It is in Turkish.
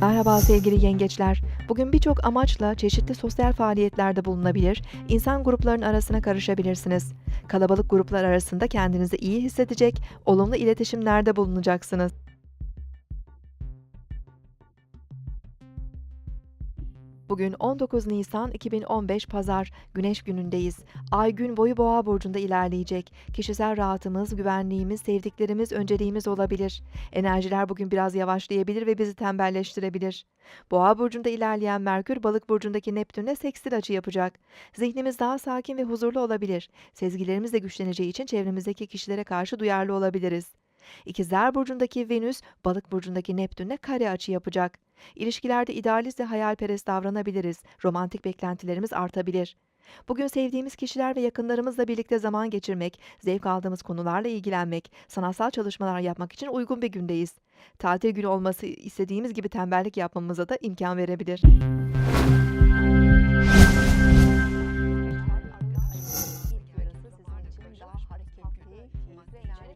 Merhaba sevgili yengeçler. Bugün birçok amaçla çeşitli sosyal faaliyetlerde bulunabilir, insan gruplarının arasına karışabilirsiniz. Kalabalık gruplar arasında kendinizi iyi hissedecek, olumlu iletişimlerde bulunacaksınız. Bugün 19 Nisan 2015 Pazar, Güneş günündeyiz. Ay gün boyu Boğa burcunda ilerleyecek. Kişisel rahatımız, güvenliğimiz, sevdiklerimiz önceliğimiz olabilir. Enerjiler bugün biraz yavaşlayabilir ve bizi tembelleştirebilir. Boğa burcunda ilerleyen Merkür, Balık burcundaki Neptün'le sekstil açı yapacak. Zihnimiz daha sakin ve huzurlu olabilir. Sezgilerimiz de güçleneceği için çevremizdeki kişilere karşı duyarlı olabiliriz. İkizler burcundaki Venüs, Balık burcundaki Neptün'le kare açı yapacak. İlişkilerde idealist ve hayalperest davranabiliriz. Romantik beklentilerimiz artabilir. Bugün sevdiğimiz kişiler ve yakınlarımızla birlikte zaman geçirmek, zevk aldığımız konularla ilgilenmek, sanatsal çalışmalar yapmak için uygun bir gündeyiz. Tatil günü olması istediğimiz gibi tembellik yapmamıza da imkan verebilir.